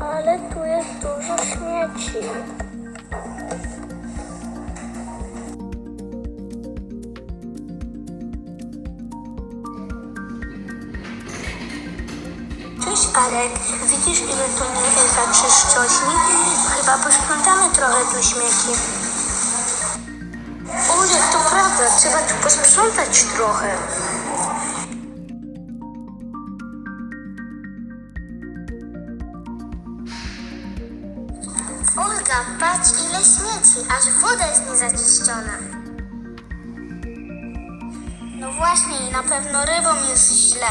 Ale tu jest dużo śmieci. Cześć Arek, widzisz ile tu nie jest zaczyszczośni? Chyba posprzątamy trochę tu śmieci. Ulek, to prawda, trzeba tu posprzątać trochę. Olga, patrz ile śmieci, aż woda jest niezaczyszczona. No właśnie i na pewno rybom jest źle.